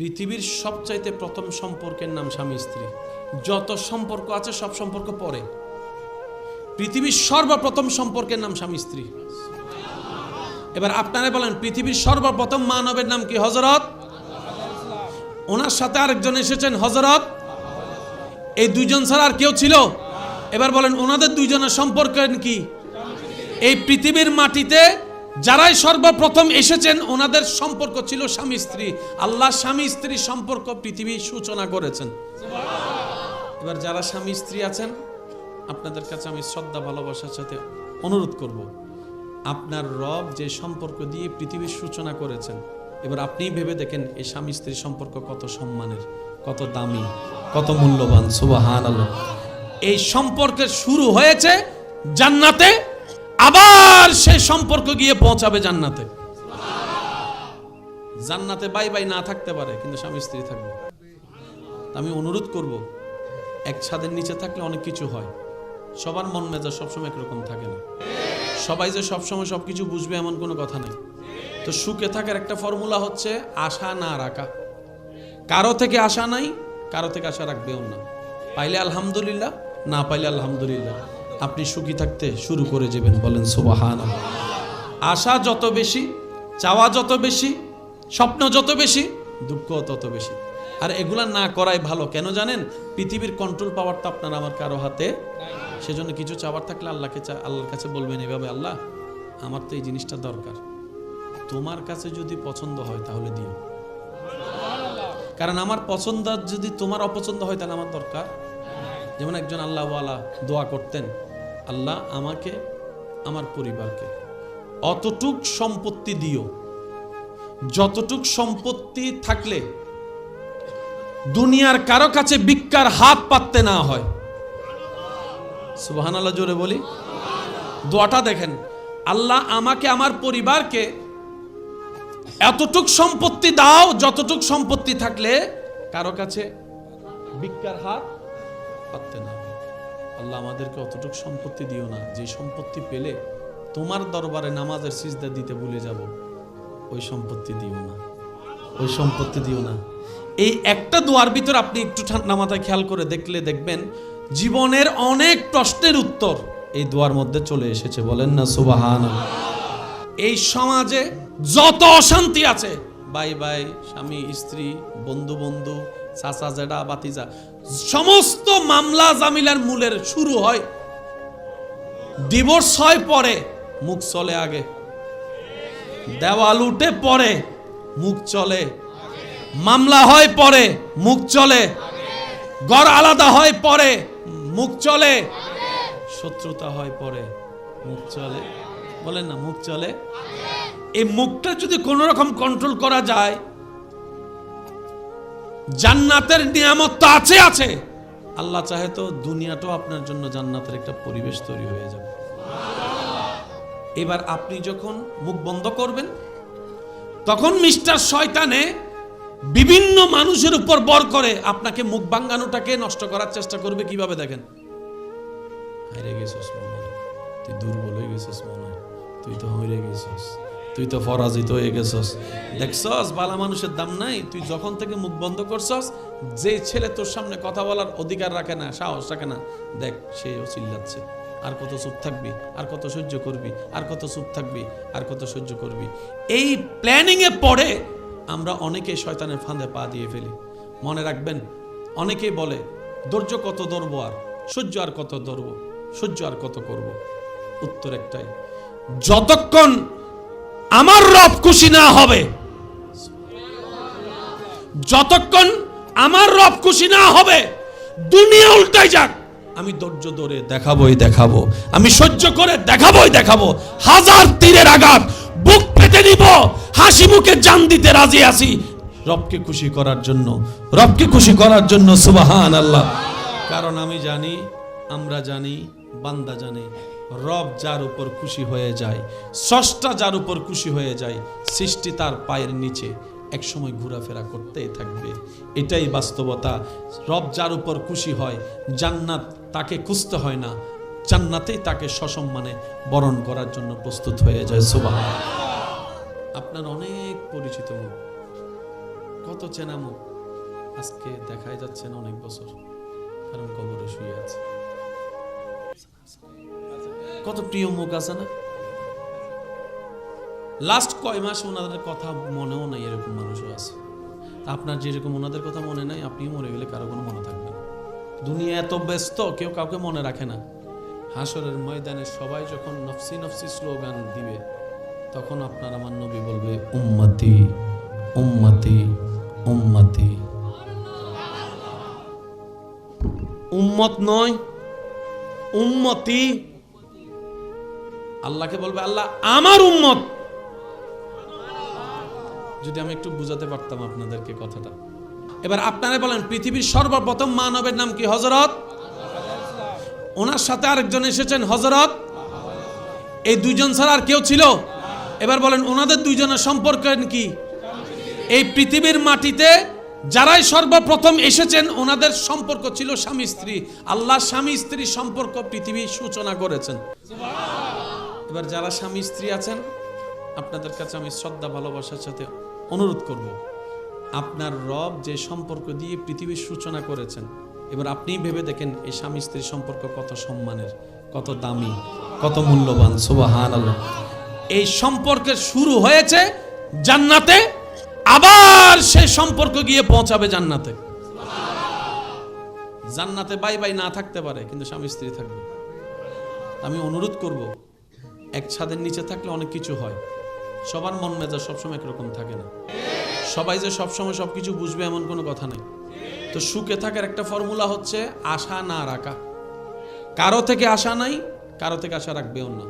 পৃথিবীর সবচাইতে প্রথম সম্পর্কের নাম স্বামী স্ত্রী। যত সম্পর্ক আছে, সব সম্পর্ক পরে। পৃথিবীর সর্বপ্রথম সম্পর্কের নাম স্বামী স্ত্রী। এবার আপনারা বলেন, পৃথিবীর সর্বপ্রথম মানবের নাম কি হজরত ওনার সাথে আরেকজন এসেছেন হজরত এই দুইজন ছাড়া আর কেউ ছিল? এবার বলেন, ওনাদের দুইজনের সম্পর্ক কি? এই পৃথিবীর মাটিতে যারাই সর্বপ্রথম এসেছেন, ওনাদের সম্পর্ক ছিল স্বামী স্ত্রী। আল্লাহ স্বামী স্ত্রী সম্পর্ক পৃথিবী সূচনা করেছেন। এবার যারা স্বামী স্ত্রী আছেন, আপনাদের কাছে আমি শ্রদ্ধা, ভালোবাসার সাথে অনুরোধ করব। আপনার রব যে সম্পর্ক দিয়ে পৃথিবীর সূচনা করেছেন, এবার আপনিই ভেবে দেখেন এই স্বামী স্ত্রী সম্পর্ক কত সম্মানের, কত দামি, কত মূল্যবান আল্লাহ এই সম্পর্কের শুরু হয়েছে জান্নাতে আবার সেই সম্পর্ক গিয়ে পৌঁছাবে জান্নাতে। জান্নাতে বাই বাই না থাকতে পারে, কিন্তু স্বামী স্ত্রী থাকবে। আমি অনুরোধ করব, এক ছাদের নিচে থাকলে অনেক কিছু হয়। সবার মন মেজাজ সবসময় একরকম থাকে না। সবাই যে সবসময় সব কিছু বুঝবে এমন কোনো কথা নেই। তো সুখে থাকার একটা ফর্মুলা হচ্ছে আশা না রাখা। কারও থেকে আশা নাই, কারও থেকে আশা রাখবেও না। পাইলে আলহামদুলিল্লাহ, না পাইলে আলহামদুলিল্লাহ। আপনি সুখী থাকতে শুরু করে যাবেন বলেন সুবাহান আশা যত বেশি চাওয়া যত বেশি স্বপ্ন যত বেশি দুঃখ তত বেশি। আর এগুলা না করাই ভালো। কেন জানেন? পৃথিবীর কন্ট্রোল পাওয়ারটা আপনার আমার কারও হাতে সেজন্য কিছু চাওয়ার থাকলে আল্লাহকে আল্লাহর কাছে বলবেন এভাবে আল্লাহ আমার তো এই জিনিসটা দরকার। তোমার কাছে যদি পছন্দ হয় তাহলে দিও। কারণ আমার পছন্দ যদি তোমার অপছন্দ হয় তাহলে আমার দরকার। যেমন একজন আল্লাহওয়ালা দোয়া করতেন আল্লাহ আমাকে, আমার পরিবারকে। অতটুক সম্পত্তি দিও। যতটুক সম্পত্তি থাকলে দুনিয়ার কারও কাছে ভিক্ষার হাত পাততে না হয়। সুবাহান আল্লাহ জোরে বলি। দোয়াটা দেখেন, আল্লাহ আমাকে, আমার পরিবারকে এতটুক সম্পত্তি দাও, যতটুক সম্পত্তি থাকলে কারও কাছে ভিক্ষার হাত পাততে না হয়। আল্লাহ আমাদেরকে অতটুক সম্পত্তি দিও না। যে সম্পত্তি পেলে তোমার দরবারে নামাজের সিজদা দিতে ভুলে যাব, ওই সম্পত্তি দিও না। ওই সম্পত্তি দিও না। এই একটা দোয়ার ভিতর আপনি একটু ঠান্ডা মাথায় খেয়াল করে দেখলে দেখবেন, জীবনের অনেক প্রশ্নের উত্তর এই দোয়ার মধ্যে চলে এসেছে। বলেন না সুবাহান এই সমাজে যত অশান্তি আছে বাই বাই স্বামী, স্ত্রী, বন্ধু বন্ধু, চাচা জেডা বাতিজা সমস্ত মামলা জামিলার মূলের শুরু হয়। ডিভোর্স হয় পরে মুখ চলে আগে। দেওয়াল উঠে পরে মুখ চলে। মামলা হয় পরে মুখ চলে। গড় আলাদা হয় পরে মুখ চলে। শত্রুতা হয় পরে মুখ চলে। বলেন না, মুখ চলে। এই মুখটা যদি কোনো রকম কন্ট্রোল করা যায় জান্নাতের নিয়ামত তো আছে আছে। আল্লাহ চাহে তো দুনিয়াটাও আপনার জন্য জান্নাতের একটা পরিবেশ তৈরি হয়ে যাবে। এবার আপনি যখন মুখ বন্ধ করবেন, তখন মিস্টার শয়তানে বিভিন্ন মানুষের উপর বর করে আপনাকে মুখ বাঙ্গানোটাকে নষ্ট করার চেষ্টা করবে কীভাবে দেখেন? হাইরে গেছিস তুই দুর্বল হয়ে গেছিস মনে। তুই তো হইরে গেছিস। তুই তো পরাজিত হয়ে গেছস। দেখছস, বালা মানুষের দাম নাই, তুই যখন থেকে মুখ বন্ধ করছস যে ছেলে তোর সামনে কথা বলার অধিকার রাখে না, সাহস রাখে না, দেখ সেও চিল্লাচ্ছে। আর কত চুপ থাকবি, আর কত সহ্য করবি, আর কত চুপ থাকবি, আর কত সহ্য করবি। এই প্ল্যানিং এ পড়ে আমরা অনেকে শয়তানের ফাঁদে পা দিয়ে ফেলি। মনে রাখবেন, অনেকেই বলে, ধৈর্য কত ধরবো আর, সহ্য আর কত ধরবো, সহ্য আর কত করব? উত্তর একটাই, যতক্ষণ আমার রব খুশি না হবে। যতক্ষণ আমার রব খুশি না হবে, দুনিয়া উল্টাই যাক। আমি ধৈর্য ধরে দেখাবোই দেখাবো। আমি সহ্য করে দেখাবোই দেখাবো। হাজার তীরের আঘাত, বুক পেতে নিব, হাসি মুখে জান দিতে রাজি আছি। রবকে খুশি করার জন্য, রবকে খুশি করার জন্য সুবাহান আল্লাহ কারণ আমি জানি, আমরা জানি, বান্দা জানে। রব যার উপর খুশি হয়ে যায়, স্রষ্টা যার উপর খুশি হয়ে যায়, সৃষ্টি তার পায়ের নিচে একসময় ঘোরাফেরা করতেই থাকবে। এটাই বাস্তবতা। রব যার উপর খুশি হয়, জান্নাত তাকে খুঁজতে হয় না, জান্নাতেই তাকে সসম্মানে বরণ করার জন্য প্রস্তুত হয়ে যায়। সুবাহ আপনার অনেক পরিচিত মুখ কত চেনা মুখ আজকে দেখাই যাচ্ছে না অনেক বছর, কারণ কবরে শুয়ে আছে। কত প্রিয় মুখ আছে না? লাস্ট কয় মাস ওনাদের কথা মনেও নাই এরকম মানুষও আছে। আপনার যেরকম ওনাদের কথা মনে নাই আপনি মরে গেলে কারও কোনো মনে থাকবে না। দুনিয়া এত ব্যস্ত, কেউ কাউকে মনে রাখে না। হাসরের ময়দানে সবাই যখন নফসি নফসি স্লোগান দিবে, তখন আপনার আমার নবী বলবে, উম্মতি উম্মতি উম্মতি। উম্মত নয়, উম্মতি আল্লাহকে বলবে, আল্লাহ, আমার উম্মত। যদি আমি একটু বুঝাতে পারতাম আপনাদেরকে কথাটা। এবার আপনারা বলেন, পৃথিবীর সর্বপ্রথম মানবের নাম কি হজরত ওনার সাথে আরেকজন এসেছেন হজরত এই দুইজন ছাড়া আর কেউ ছিল? এবার বলেন, ওনাদের দুইজনের সম্পর্ক কি? এই পৃথিবীর মাটিতে যারাই সর্বপ্রথম এসেছেন, ওনাদের সম্পর্ক ছিল স্বামী স্ত্রী আল্লাহ স্বামী স্ত্রী সম্পর্ক পৃথিবী সূচনা করেছেন। এবার যারা স্বামী স্ত্রী আছেন, আপনাদের কাছে আমি শ্রদ্ধা, ভালোবাসার সাথে অনুরোধ করব, আপনার রব যে সম্পর্ক দিয়ে পৃথিবীর সূচনা করেছেন, এবার আপনিই ভেবে দেখেন এই স্বামী স্ত্রী সম্পর্ক কত সম্মানের, কত দামি, কত মূল্যবান সুবাহান এই সম্পর্কের শুরু হয়েছে জান্নাতে, আবার সেই সম্পর্ক গিয়ে পৌঁছাবে জান্নাতে। জান্নাতে বাই বাই না থাকতে পারে, কিন্তু স্বামী স্ত্রী থাকবে। আমি অনুরোধ করব এক ছাদের নিচে থাকলে অনেক কিছু হয়। সবার মন মেজাজ সবসময় একরকম থাকে না। সবাই যে সবসময় সব কিছু বুঝবে এমন কোনো কথা নেই। তো সুখে থাকার একটা ফর্মুলা হচ্ছে আশা না রাখা। কারও থেকে আশা নাই, কারও থেকে আশা রাখবেও না।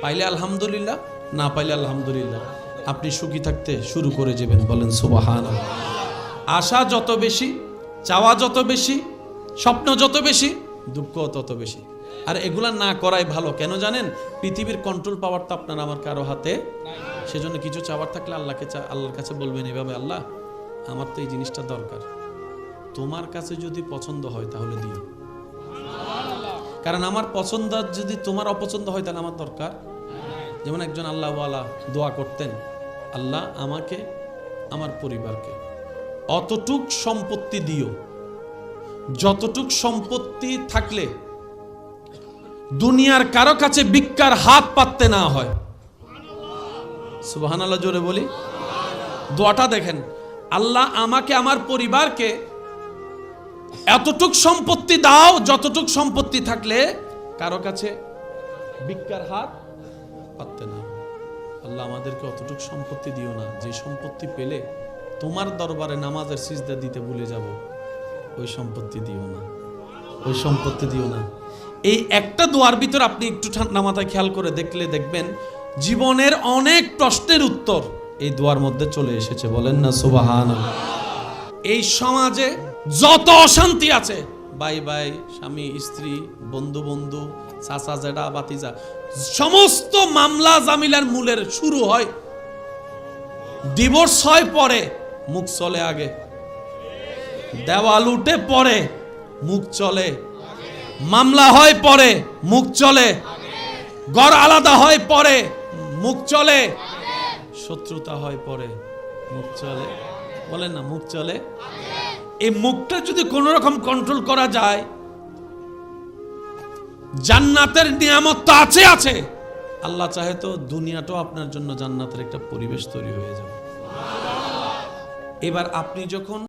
পাইলে আলহামদুলিল্লাহ, না পাইলে আলহামদুলিল্লাহ। আপনি সুখী থাকতে শুরু করে যাবেন বলেন সুবাহান আশা যত বেশি, চাওয়া যত বেশি, স্বপ্ন যত বেশি, দুঃখ তত বেশি। আর এগুলা না করাই ভালো। কেন জানেন? পৃথিবীর কন্ট্রোল পাওয়ার তো আপনার আমার কারও হাতে সেজন্য কিছু চাওয়ার থাকলে আল্লাহকে আল্লাহর কাছে বলবেন এভাবে, আল্লাহ, আমার তো এই জিনিসটা দরকার। তোমার কাছে যদি পছন্দ হয় তাহলে দিও। কারণ আমার পছন্দ যদি তোমার অপছন্দ হয় তাহলে আমার দরকার। যেমন একজন আল্লাহওয়ালা দোয়া করতেন, আল্লাহ, আমাকে, আমার পরিবারকে অতটুক সম্পত্তি দিও। যতটুক সম্পত্তি থাকলে দুনিয়ার কারও কাছে ভিক্ষার হাত পাততে না হয়। সুবাহান আল্লাহ জোরে বলি। দোয়াটা দেখেন, আল্লাহ আমাকে, আমার পরিবারকে এতটুক সম্পত্তি দাও, যতটুক সম্পত্তি থাকলে কারও কাছে ভিক্ষার হাত পাততে না। আল্লাহ আমাদেরকে অতটুক সম্পত্তি দিও না। যে সম্পত্তি পেলে তোমার দরবারে নামাজের সিজদা দিতে ভুলে যাব, ওই সম্পত্তি দিও না। ওই সম্পত্তি দিও না। এই একটা দোয়ার ভিতর আপনি একটু ঠান্ডা মাথায় খেয়াল করে দেখলে দেখবেন জীবনের অনেক প্রশ্নের উত্তর এই দোয়ার মধ্যে চলে এসেছে। বলেন না সুবাহান এই সমাজে যত অশান্তি আছে বাই বাই স্বামী, স্ত্রী, বন্ধু বন্ধু, চাচা জেডা বাতিজা সমস্ত মামলা জামিলার মূলের শুরু হয় ডিভোর্স হয় পরে মুখ চলে আগে, দেওয়াল উঠে পরে মুখ চলে। মামলা হয় পরে, মুখ চলে। গড় আলাদা হয় পরে, মুখ চলে। শত্রুতা হয় পরে, মুখ চলে। বলেন না, মুখ চলে। এই মুখটা যদি কোন রকম কন্ট্রোল করা যায়, জান্নাতের নিয়ামত তো আছে আছে। আল্লাহ চাহে তো দুনিয়াটাও আপনার জন্য জান্নাতের একটা পরিবেশ তৈরি হয়ে যাবে। এবার আপনি যখন